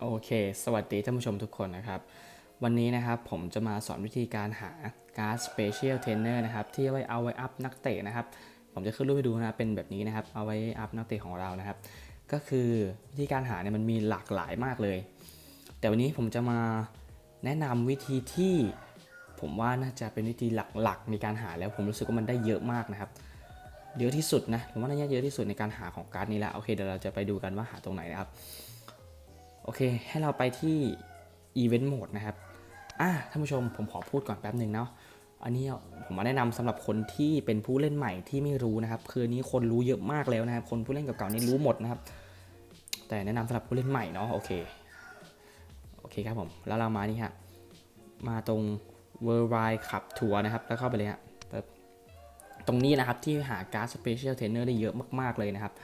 โอเค สวัสดีท่านผู้ชมทุกคนนะครับ วันนี้นะครับผมจะมาสอนวิธีการหาการ์ด Special Trainer นะครับที่ไว้เอาไว้อัพนักเตะนะครับ ผมจะขึ้นรูปให้ดูนะเป็นแบบนี้นะครับ เอาไว้อัพนักเตะของเรานะครับ ก็คือวิธีการหาเนี่ยมันมีหลากหลายมากเลย แต่วันนี้ผมจะมาแนะนำวิธีที่ผมว่าน่าจะเป็นวิธีหลักๆในการหาแล้วผมรู้สึกว่ามันได้เยอะมากนะครับเยอะที่สุดนะผมว่าน่าจะเยอะที่สุดในการหาของการ์ดนี้แหละโอเคเดี๋ยวเราจะไปดูกันว่าหาตรงไหนนะครับ โอเค ให้เราไปที่ Event Mode นะครับ อะท่านผู้ชมผมขอพูดก่อนแป๊บหนึ่งเนาะ อันนี้ผมมาแนะนำสำหรับคนที่เป็นผู้เล่นใหม่ที่ไม่รู้นะครับ คือนนี้คนรู้เยอะมากแล้วนะครับ คนผู้เล่นเก่าๆนี่รู้หมดนะครับ แต่แนะนำสำหรับผู้เล่นใหม่เนาะ โอเค โอเคครับผม แล้วเรามานี่ฮะ มาตรง Worldwide Cup Tour นะครับ แล้วเข้าไปเลยฮะปึ๊บตรงนี้นะครับที่หาการ์ด Special Trainer ได้เยอะมากๆเลยนะครับ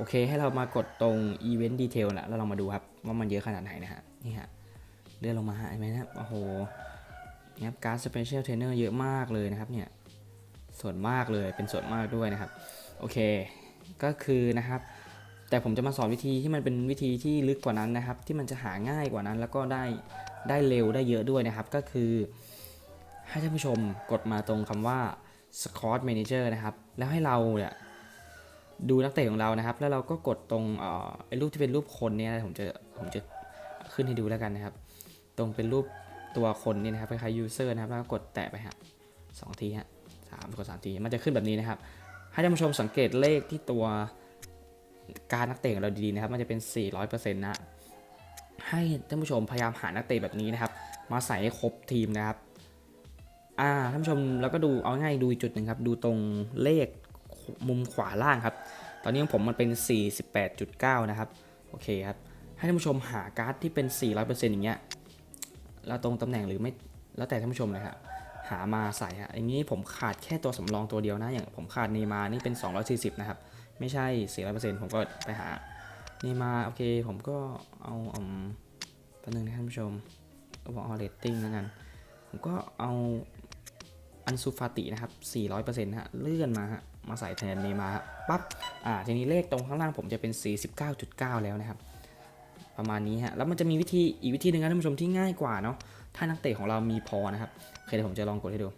โอเค ให้เรามากดตรง Event Detail นะแล้วเรามาดูครับ ว่ามันเยอะขนาดไหนนะฮะ นี่ฮะ เลื่อนลงมาฮะเห็นไหมนะโอ้โหนี่ครับการ์ด Special Trainer เยอะมากเลยนะครับเนี่ย ส่วนมากเลย เป็นส่วนมากด้วยนะครับ โอเค ก็คือนะครับ แต่ผมจะมาสอนวิธีที่มันเป็นวิธีที่ลึกกว่านั้นนะครับ ที่มันจะหาง่ายกว่านั้น แล้วก็ได้ ได้เร็วได้เยอะด้วยนะครับ ก็คือ ให้ท่านผู้ชมกดมาตรงคำว่า Squad Manager นะครับ แล้วให้เราเนี่ย ดูนักเตะของเรานะครับ แล้วเราก็กดตรงเอ่อไอ้รูปที่เป็นรูปคนเนี่ยนะผมจะผมจะขึ้นให้ดูแล้วกันนะครับ ตรงเป็นรูปตัวคนนี่นะครับคล้ายๆ user นะครับแล้วก็กดแตะไปฮะสองทีฮะสามกดสามทีมันจะขึ้นแบบนี้นะครับ ให้ท่านผู้ชมสังเกตเลขที่ตัวการนักเตะของเราดีๆนะครับ มันจะเป็น 400%นะให้ท่านผู้ชมพยายามหานักเตะแบบนี้นะครับ มาใส่ให้ครบทีมนะครับอ่าท่านผู้ชมแล้วก็ดูเอาง่ายดูจุดหนึ่งครับ ดูตรงเลข มุมขวาล่างครับ ตอนนี้ของผมมันเป็น 48.9 นะครับ โอเคครับ ให้ท่านผู้ชมหาการ์ดที่เป็น 400%อย่างเงี้ย แล้วตรงตำแหน่งหรือไม่ แล้วแต่ท่านผู้ชมเลยครับหามาใส่ฮะอย่างนี้ผมขาดแค่ตัวสำรองตัวเดียวนะ อย่างผมขาดเนมานี่เป็น 240 นะครับ ไม่ใช่ 400%ผมก็ไปหาเนมาโอเค ผมก็เอาอืมแป๊บนึงนะท่านผู้ชมเอาบอกเอาเรตติ้งแล้วกัน ผมก็เอาอันซูฟาตินะครับ 400%ฮะ เลื่อนมาฮะ มาใส่แทนเนมาปั๊บอ่าทีนี้เลขตรงข้างล่างผมจะเป็น 49.9 แล้วนะครับ ประมาณนี้ฮะแล้วมันจะมีวิธีอีกวิธีหนึ่งนะท่านผู้ชมที่ง่ายกว่าเนาะถ้านักเตะของเรามีพอนะครับโอเคเดี๋ยวผมจะลองกดให้ดู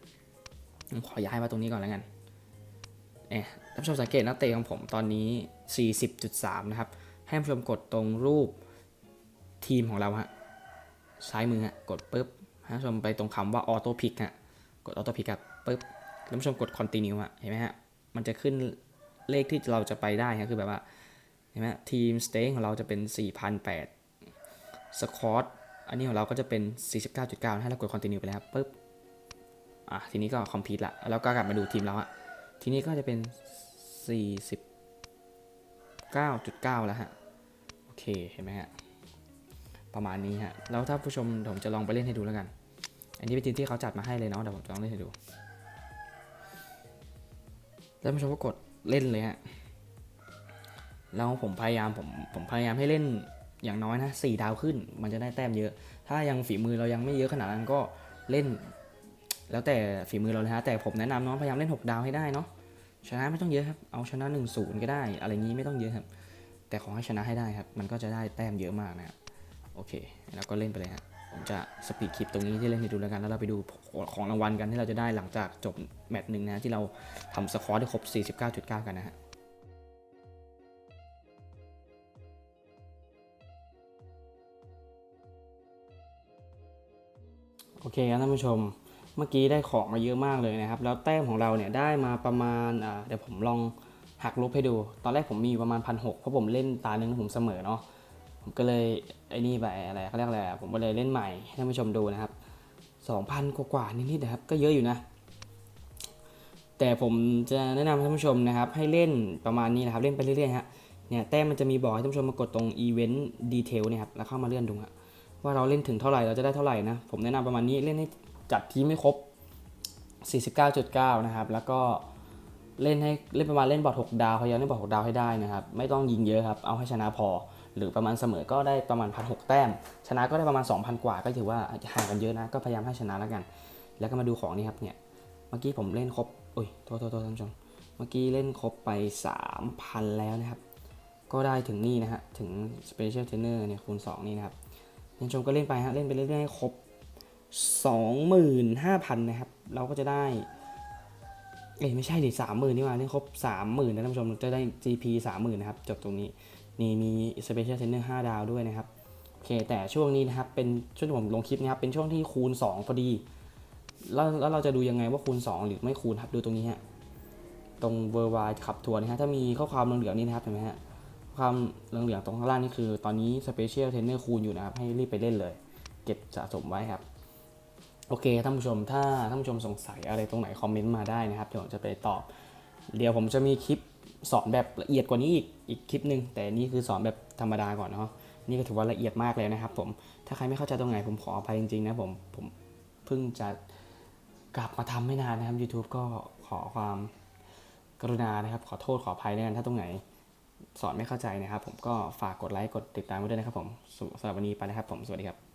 ผมขอย้ายมาตรงนี้ก่อนแล้วกันเอ๊ะท่านผู้ชมสังเกตนักเตะของผมตอนนี้ 40.3 นะครับให้ท่านผู้ชมกดตรงรูปทีมของเราฮะซ้ายมือฮะกดปุ๊บท่านผู้ชมไปตรงคำว่าออโต้พิกฮะกดออโต้พิกครับปุ๊บท่านผู้ชมกด continue ฮะเห็นไหมฮะ มันจะขึ้นเลขที่เราจะไปได้ฮะคือแบบว่าเห็นไหมทีมสเต็งของเราจะเป็น 4,008สควอตอันนี้ของเราก็จะเป็น 49.9ให้เรากด continue ไปแล้วปุ๊บอะทีนี้ก็ complete ละแล้วก็กลับมาดูทีมเราอะทีนี้ก็จะเป็น 49.9 แล้วฮะโอเคเห็นไหมฮะประมาณนี้ฮะแล้วถ้าผู้ชมผมจะลองไปเล่นให้ดูแล้วกัน อันนี้เป็นทีมที่เขาจัดมาให้เลยเนาะเดี๋ยวผมจะลองเล่นให้ดู แล้วผู้ชมก็กดเล่นเลยฮะแล้วผมพยายามผมผมพยายามให้เล่นอย่างน้อยนะสี่ดาวขึ้น มันจะได้แต้มเยอะ ถ้ายังฝีมือเรายังไม่เยอะขนาดนั้นก็เล่น แล้วแต่ฝีมือเราเลยฮะแต่ผมแนะนำน้องพยายามเล่น 6 ดาวให้ได้เนาะชนะไม่ต้องเยอะครับเอาชนะ1นศูนย์ก็ได้ อะไรงี้ไม่ต้องเยอะครับ แต่ขอให้ชนะให้ได้ครับ มันก็จะได้แต้มเยอะมากนะครับโอเค แล้วก็เล่นไปเลยฮะ ผมจะสปีดคลิปตรงนี้ที่เล่นให้ดูแล้วกัน แล้วเราไปดูของรางวัลกันที่เราจะได้หลังจากจบแมตช์หนึ่งนะที่เราทำสควอตได้ครบ 49.9 กันนะฮะโอเคครับท่านผู้ชม เมื่อกี้ได้ของมาเยอะมากเลยนะครับ แล้วแต้มของเราเนี่ยได้มาประมาณเดี๋ยวผมลองหักลบให้ดู ตอนแรกผมมีอยู่ประมาณพันหเพราะผมเล่นตาหนึ่งผมเสมอเนาะ ผมก็เลยไอ้นี่ไปอะไรเขาเรียกอะไรผมก็เลยเล่นใหม่ให้ท่านผู้ชมดูนะครับสองพันกว่าๆนิดๆนะครับ ก็เยอะอยู่นะ แต่ผมจะแนะนำให้ท่านผู้ชมนะครับ ให้เล่นประมาณนี้นะครับ เล่นไปเรื่อยๆฮะเนี่ยแต้มมันจะมีบอกให้ท่านผู้ชมมากดตรง Event Detail เนี่ยครับแล้วเข้ามาเลื่อนดูฮะว่าเราเล่นถึงเท่าไหร่เราจะได้เท่าไหร่นะ ผมแนะนำประมาณนี้เล่นให้จัดทีไม่ครบ 49.9 นะครับ แล้วก็เล่นให้เล่นประมาณเล่นบอร์ด6ดาวพยายามเล่นบอร์ด6ดาวให้ได้นะครับ ไม่ต้องยิงเยอะครับ เอาให้ชนะพอ หรือประมาณเสมอก็ได้ประมาณพันหแต้ม ชนะก็ได้ประมาณ 2,000 กว่า ก็ถือว่าห่างกันเยอะนะ ก็พยายามให้ชนะแล้วกัน แล้วก็มาดูของนี่ครับเนี่ย เมื่อกี้ผมเล่นครบอุ้ย โทษโทษโทษท่านผู้ชม เมื่อกี้เล่นครบไป 3,000 แล้วนะครับ ก็ได้ถึงนี่นะฮะ ถึง Special Trainer เนี่ยคูณ 2 นี่นะครับท่านผู้ชมก็เล่นไปฮะ เล่นไปเรื่อยๆให้ครบ 25,000 นะครับ เราก็จะได้เอ้ยไม่ใช่ดิสามหมื่นนี่หว่านี่ยครบสามหมื่นนะท่านผู้ชมจะได้ GP สามหมื่นนะครับ จบตรงนี้ นี่มี Special Trainer 5 ดาวด้วยนะครับโอเคแต่ช่วงนี้นะครับเป็นช่วงที่ผมลงคลิปนะครับเป็นช่วงที่คูณ 2 พอดี แล้วแล้วเราจะดูยังไงว่าคูณ 2 หรือไม่คูณครับดูตรงนี้ฮะตรง Worldwide ขับทัวร์นะฮะถ้ามีข้อความเหลืองๆนี่นะครับเห็นไหมฮะความเหลืองๆตรงข้างล่างนี่คือ ตอนนี้ Special Trainer คูณอยู่นะครับให้รีบไปเล่นเลย เก็บสะสมไว้ครับโอเคท่านผู้ชมถ้าท่านผู้ชมสงสัยอะไรตรงไหนคอมเมนต์มาได้นะครับเดี๋ยวผมจะไปตอบ เดี๋ยวผมจะมีคลิป สอนแบบละเอียดกว่านี้อีกอีกคลิปหนึ่งแต่นี่คือสอนแบบธรรมดาก่อนเนาะนี่ก็ถือว่าละเอียดมากเลยนะครับผมถ้าใครไม่เข้าใจตรงไหนผมขออภัยจริงๆนะผมผมเพิ่งจะกลับมาทำไม่นานนะครับ YouTube ก็ขอความกรุณานะครับ ขอโทษขออภัยด้วยกันถ้าตรงไหน สอนไม่เข้าใจนะครับ ผมก็ฝากกดไลค์กดติดตามไว้ด้วยนะครับผมสำหรับวันนี้ไปแล้วครับผมสวัสดีครับ